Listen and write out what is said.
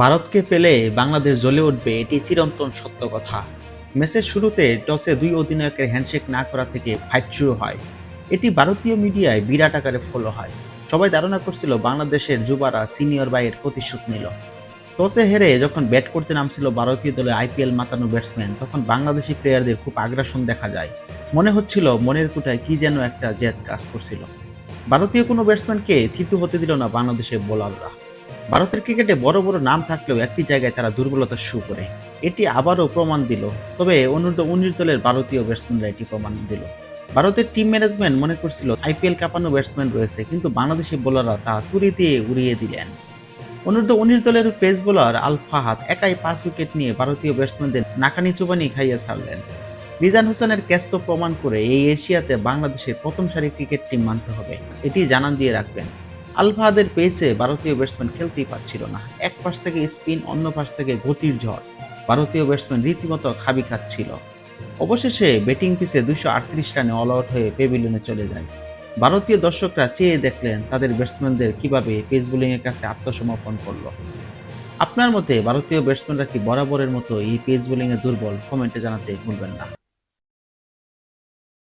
ভারতকে পেলে বাংলাদেশ জ্বলে উঠবে এটি চিরন্তন সত্য কথা। ম্যাচের শুরুতে টসে দুই অধিনায়কের হ্যান্ডশেক না করা থেকে ফাইট শুরু হয়। এটি ভারতীয় মিডিয়ায় বিরাট আকারে ফলো হয়। সবাই ধারণা করছিল বাংলাদেশের যুবারা সিনিয়র বাইয়ের প্রতিশোধ নিল। টসে হেরে যখন ব্যাট করতে নামছিল ভারতীয় দলে আইপিএল মাতানো ব্যাটসম্যান তখন বাংলাদেশি প্লেয়ারদের খুব আগ্রাসন দেখা যায়। মনে হচ্ছিল মনের কুটায় কি যেন একটা জেদ কাজ করছিল। ভারতীয় কোনো ব্যাটসম্যানকে থিতু হতে দিল না বাংলাদেশের বোলাররা ভারতের ক্রিকেটে বড় বড় নাম থাকলেও একটি জায়গায় তারা দুর্বলতা শু করে। এটি আবারও প্রমাণ দিল, তবে অনূর্ধ্ব উনিশ দলের ভারতীয় ব্যাটসম্যানরা এটি প্রমাণ দিল। ভারতের টিম ম্যানেজমেন্ট মনে করছিল, আইপিএল কাঁপানো ব্যাটসম্যান রয়েছে, কিন্তু বাংলাদেশি বোলাররা তা তুড়ি দিয়ে উড়িয়ে দিলেন। অনূর্ধ্ব উনিশ দলের পেস বোলার আল ফাহাদ একাই পাঁচ উইকেট নিয়ে ভারতীয় ব্যাটসম্যানদের নাকানি চুবানি খাইয়ে ছাড়লেন। রিজান হোসেনের ক্যাচ তো প্রমাণ করে এই এশিয়াতে বাংলাদেশের প্রথম সারি ক্রিকেট টিম মানতে হবে। এটি জানান দিয়ে রাখবেন। আলফাহাদের পেসে ভারতীয় ব্যাটসম্যান খেলতেই পারছিল না। এক পাশ থেকে স্পিন অন্য পাশ থেকে গতির ঝড়। ভারতীয় ব্যাটসম্যান রীতিমতো খাবি খাচ্ছিল। অবশেষে ব্যাটিং পিসে দুশো আটত্রিশ রানে অল আউট হয়ে পেভিলিয়নে চলে যায়। ভারতীয় দর্শকরা চেয়ে দেখলেন তাদের ব্যাটসম্যানদের কীভাবে পেস বোলিংয়ের কাছে আত্মসমর্পণ করল। আপনার মতে ভারতীয় ব্যাটসম্যানরা কি বরাবরের মতো এই পেস বোলিংয়ে দুর্বল? কমেন্টে জানাতে ভুলবেন না।